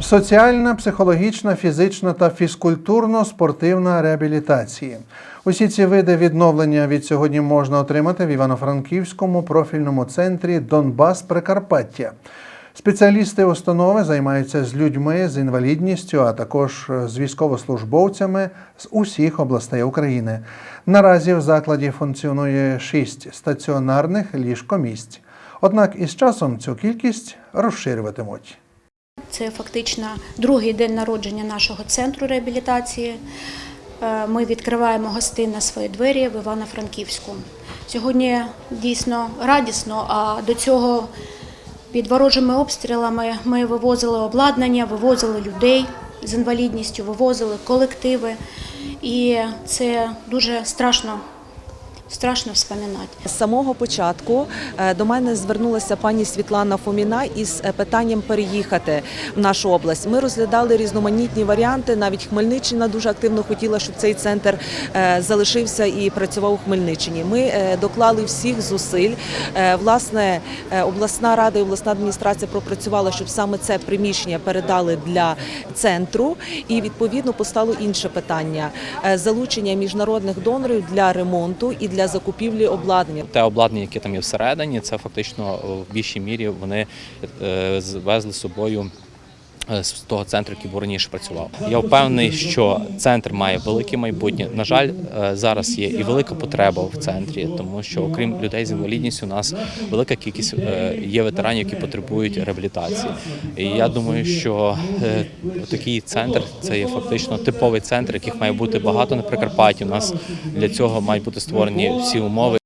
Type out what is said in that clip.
Соціальна, психологічна, фізична та фізкультурно-спортивна реабілітації. Усі ці види відновлення від сьогодні можна отримати в Івано-Франківському профільному центрі Донбас Прикарпаття. Спеціалісти установи займаються з людьми з інвалідністю, а також з військовослужбовцями з усіх областей України. Наразі в закладі функціонує шість стаціонарних ліжкомісць. Однак із часом цю кількість розширюватимуть. Це фактично другий день народження нашого центру реабілітації. Е, Ми відкриваємо гостинно свої двері в Івано-Франківську. Сьогодні дійсно радісно, а до цього під ворожими обстрілами ми вивозили обладнання, вивозили людей з інвалідністю, вивозили колективи. І це дуже страшно, страшно вспоминати. З самого початку е, до мене звернулася пані Світлана Фоміна із е, питанням переїхати в нашу область. Ми розглядали різноманітні варіанти. Навіть Хмельниччина дуже активно хотіла, щоб цей центр е, залишився і працював у Хмельниччині. Ми доклали всіх зусиль. Власне, обласна рада і обласна адміністрація пропрацювала, щоб саме це приміщення передали для центру. І відповідно постало інше питання залучення міжнародних донорів для ремонту і для закупівлі обладнання. Те обладнання, яке там є всередині, це фактично в більшій мірі вони везли звезли з собою. Е, З того центру, який був раніше працював, я впевнений, що центр має велике майбутнє. На жаль, е, зараз є і велика потреба в центрі, тому що окрім людей з інвалідністю, у нас велика кількість е, є ветеранів, які потребують реабілітації. І я думаю, що такий центр це є фактично типовий центр, яких має бути багато на Прикарпатті. У нас для цього мають бути створені всі умови.